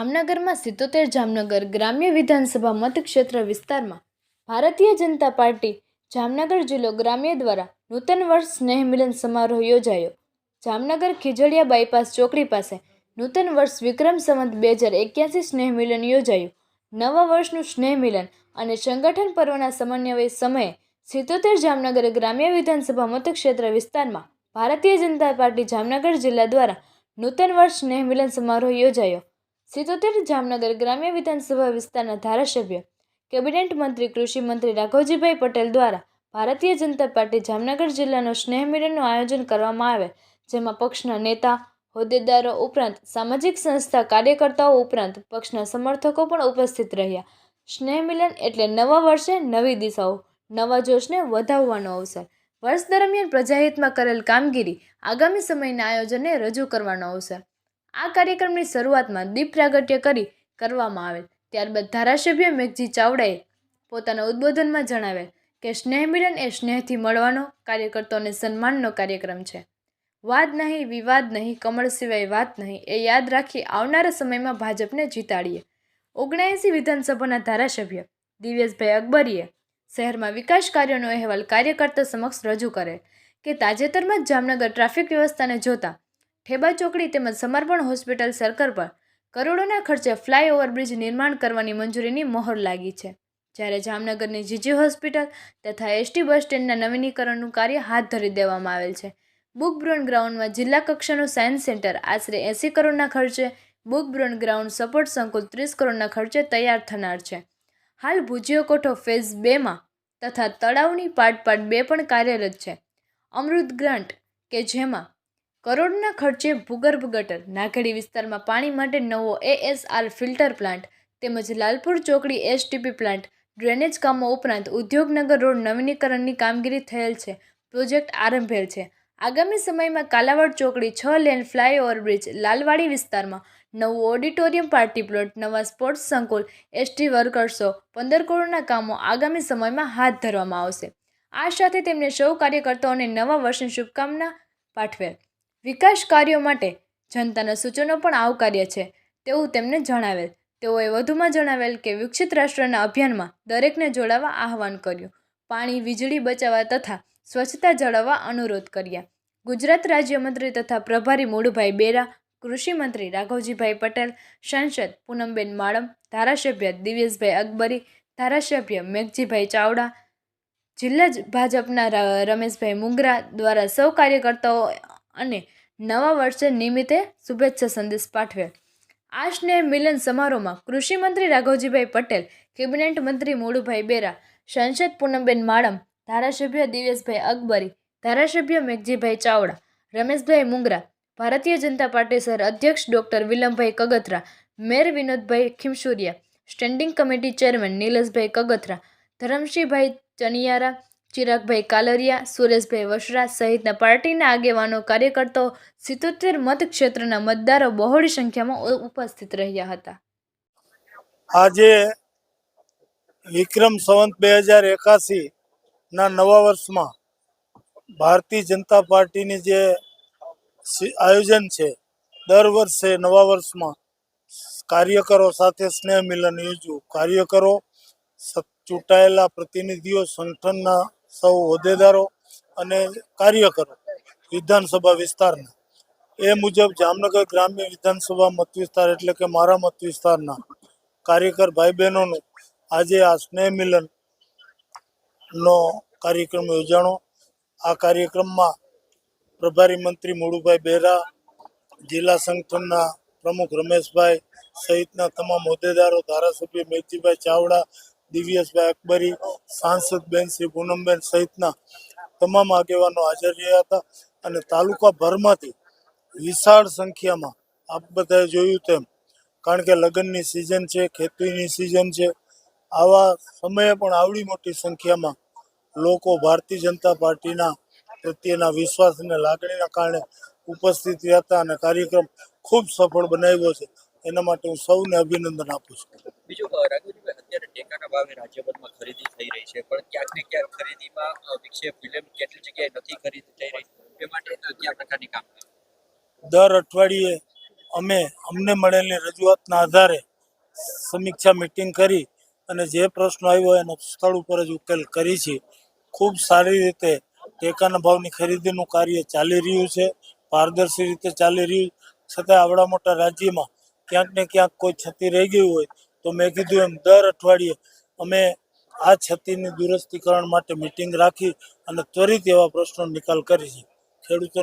જામનગરમાં સિત્તોતેર જામનગર ગ્રામ્ય વિધાનસભા મતક્ષેત્ર વિસ્તારમાં ભારતીય જનતા પાર્ટી જામનગર જિલ્લો ગ્રામ્ય દ્વારા નૂતન વર્ષ સ્નેહ મિલન સમારોહ યોજાયો. જામનગર ખીજડીયા બાયપાસ ચોકડી પાસે નૂતન વર્ષ વિક્રમ સંવત બે હજાર એક્યાસી સ્નેહ મિલન યોજાયું. નવા વર્ષનું સ્નેહ મિલન અને સંગઠન પર્વના સમન્વય સમયે સિત્તોતેર જામનગર ગ્રામ્ય વિધાનસભા મતક્ષેત્ર વિસ્તારમાં ભારતીય જનતા પાર્ટી જામનગર જિલ્લા દ્વારા નૂતન વર્ષ સ્નેહ મિલન સમારોહ યોજાયો. સિત્તોતેર જામનગર ગ્રામ્ય વિધાનસભા વિસ્તારના ધારાસભ્ય, કેબિનેટ મંત્રી, કૃષિ મંત્રી રાઘવજીભાઈ પટેલ દ્વારા ભારતીય જનતા પાર્ટી જામનગર જિલ્લાનો સ્નેહ મિલનનું આયોજન કરવામાં આવે, જેમાં પક્ષના નેતા, હોદ્દેદારો ઉપરાંત સામાજિક સંસ્થા કાર્યકર્તાઓ ઉપરાંત પક્ષના સમર્થકો પણ ઉપસ્થિત રહ્યા. સ્નેહ મિલન એટલે નવા વર્ષે નવી દિશાઓ, નવા જોશને વધાવવાનો અવસર. વર્ષ દરમિયાન પ્રજાહિતમાં કરેલ કામગીરી આગામી સમયના આયોજનને રજૂ કરવાનો અવસર. આ કાર્યક્રમની શરૂઆતમાં દીપ પ્રાગટ્ય કરી કરવામાં આવેલ. ત્યારબાદ ધારાસભ્ય મેઘજી ચાવડાએ પોતાના ઉદ્બોધનમાં જણાવેલ કે સ્નેહ મિલન એ સ્નેહથી મળવાનો કાર્યકર્તાઓને સન્માનનો કાર્યક્રમ છે. વાદ નહીં, વિવાદ નહીં, કમળ સિવાય વાત નહીં એ યાદ રાખી આવનારા સમયમાં ભાજપને જીતાડીએ. ઓગણએંસી વિધાનસભાના ધારાસભ્ય દિવ્યેશભાઈ અકબરીએ શહેરમાં વિકાસ કાર્યોનો અહેવાલ કાર્યકર્તા સમક્ષ રજૂ કરે કે તાજેતરમાં જ જામનગર ટ્રાફિક વ્યવસ્થાને જોતા ઠેબા ચોકડી તેમજ સમર્પણ હોસ્પિટલ સર્કલ પર કરોડોના ખર્ચે ફ્લાયઓવર બ્રિજ નિર્માણ કરવાની મંજૂરીની મહોર લાગી છે. જ્યારે જામનગરની જીજી હોસ્પિટલ તથા એસટી બસ સ્ટેન્ડના નવીનીકરણનું કાર્ય હાથ ધરી દેવામાં આવેલ છે. બુક બ્રોન ગ્રાઉન્ડમાં જિલ્લા કક્ષાનું સાયન્સ સેન્ટર આશરે એંસી કરોડના ખર્ચે બુક બ્રોન ગ્રાઉન્ડ સપોર્ટ સંકુલ ત્રીસ કરોડના ખર્ચે તૈયાર થનાર છે. હાલ ભુજિયો કોઠો ફેઝ બેમાં તથા તળાવની પાર્ટ પાર્ટ બે પણ કાર્યરત છે. અમૃત ગ્રાન્ટ કે જેમાં કરોડના ખર્ચે ભૂગર્ભ ગટર નાગેડી વિસ્તારમાં પાણી માટે નવો એએસઆર ફિલ્ટર પ્લાન્ટ તેમજ લાલપુર ચોકડી એસટીપી પ્લાન્ટ, ડ્રેનેજ કામો ઉપરાંત ઉદ્યોગનગર રોડ નવીનીકરણની કામગીરી થયેલ છે, પ્રોજેક્ટ આરંભેલ છે. આગામી સમયમાં કાલાવાડ ચોકડી છ લેન ફ્લાયઓવર બ્રિજ, લાલવાડી વિસ્તારમાં નવું ઓડિટોરિયમ પાર્ટી પ્લોટ, નવા સ્પોર્ટ્સ સંકુલ એસટી વર્કર્સો, પંદર કરોડના કામો આગામી સમયમાં હાથ ધરવામાં આવશે. આ સાથે તેમને સૌ કાર્યકર્તાઓને નવા વર્ષની શુભકામના પાઠવેલ. વિકાસ કાર્યો માટે જનતાના સૂચનો પણ આવકાર્ય છે. તેવું તેમને જણાવેલ, તેઓએ વધુમાં જણાવેલ કે વિકસિત રાષ્ટ્રના અભિયાનમાં દરેકને જોડાવા આહવાન કર્યું. પાણી, વીજળી બચાવવા તથા સ્વચ્છતા જાળવવા અનુરોધ કર્યા. ગુજરાત રાજ્યમંત્રી તથા પ્રભારી મૂળભાઈ બેરા કૃષિમંત્રી રાઘવજીભાઈ પટેલ, સાંસદ પૂનમબેન માળમ, ધારાસભ્ય દિવ્યેશભાઈ અકબરી, ધારાસભ્ય મેઘજીભાઈ ચાવડા, જિલ્લા ભાજપના રમેશભાઈ મુંગરા દ્વારા સૌ કાર્યકર્તાઓ અને નવા વર્ષે નિમિત્તે શુભેચ્છા સંદેશ પાઠવ્યા આ સ્નેહ મિલન સમારોહમાં કૃષિમંત્રી રાઘવજીભાઈ પટેલ, કેબિનેટ મંત્રી મોડુભાઈ બેરા, સાંસદ પૂનમબેન માળમ ધારાસભ્ય દિવેશભાઈ અકબરી, ધારાસભ્ય મેઘજીભાઈ ચાવડા, રમેશભાઈ મુંગરા, ભારતીય જનતા પાર્ટી સર અધ્યક્ષ doctor Vilambhai Kagathara, mayor Vinodbhai Khimsuriya, standing committee chairman Nileshbhai Kagathara, Dharamsinhbhai Chaniyara Chiragbhai Kalariya, Sureshbhai Vasra સહિતના પાર્ટીના આગેવાનો, કાર્યકર્તાઓ સિત્તોતેર મતક્ષેત્રના મતદારો બહોળી સંખ્યામાં ઉપસ્થિત રહ્યા હતા. આજે વિક્રમ સંવંત બે હજાર એકાસી ના નવા વર્ષમાં ભારતીય જનતા પાર્ટીની જે આયોજન છે, દર વર્ષે નવા વર્ષમાં કાર્યકરો સાથે સ્નેહ મિલન યોજવું, કાર્યકરો ચૂંટાયેલા પ્રતિનિધિઓ સંગઠનના સૌ હોદ્દેદારો અને કાર્યકરો વિધાનસભા વિસ્તારના. એ મુજબ જામનગર ગ્રામ્ય વિધાનસભા મત વિસ્તાર એટલે કે મારા મત વિસ્તારના કાર્યકર ભાઈ બહેનોનું આજે આ સ્નેહ મિલનનો કાર્યક્રમ યોજાણો. આ કાર્યક્રમમાં પ્રભારી મંત્રી મોડુભાઈ બેરા જિલ્લા સંગઠનના પ્રમુખ રમેશભાઈ સહિતના તમામ હોદ્દેદારો, ધારાસભ્ય મેઘજીભાઈ ચાવડા દિવ્યેશભાઈ અકબરી, સાંસદ બેન શ્રી પૂનમબેન સહિતના તમામ આગેવાનો હાજર રહ્યા હતા અને તાલુકા ભરમાંથી વિશાળ સંખ્યામાં આપ બધાએ જોયું તેમ, કારણ કે લગ્નની સિઝન છે, ખેતીની સિઝન છે, આવા સમયે પણ આવડી મોટી સંખ્યામાં લોકો ભારતીય જનતા પાર્ટીના પ્રત્યેના વિશ્વાસ અને લાગણીના કારણે ઉપસ્થિત રહ્યા હતા અને કાર્યક્રમ ખૂબ સફળ બનાવ્યો છે. એના માટે હું સૌને અભિનંદન આપું છું. ટેકાના ભાવે રાજ્યભરમાં ખરીદી થઈ રહી છે, પણ ક્યાંક ને ક્યાંક ખરીદીમાં વિક્ષેપ વિલંબ કેટલી જગ્યાએ નથી ખરીદી થઈ રહી, એ માટે કયા પ્રકારની કામ દર અઠવાડિયે અમે, અમને મળેલી રજૂઆતના આધારે સમીક્ષા મિટિંગ કરી અને જે પ્રશ્નો આવ્યો એનો સ્થળ ઉપર જ ઉકેલ કરી છે. ખૂબ સારી રીતે ટેકાના ભાવની ખરીદીનું કાર્ય ચાલી રહ્યું છે, પારદર્શી રીતે ચાલી રહ્યું છતાં આવડા મોટા રાજ્યમાં ક્યાંક ને ક્યાંક કોઈ છતી રહી ગઈ હોય તો મેં કીધું એમ, દર અઠવાડિયે અમે આ છતીની દુરસ્તીકરણ માટે મિટિંગ રાખી અને ત્વરિત એવા પ્રશ્નો નિકાલ કરી છે. ખેડૂતોને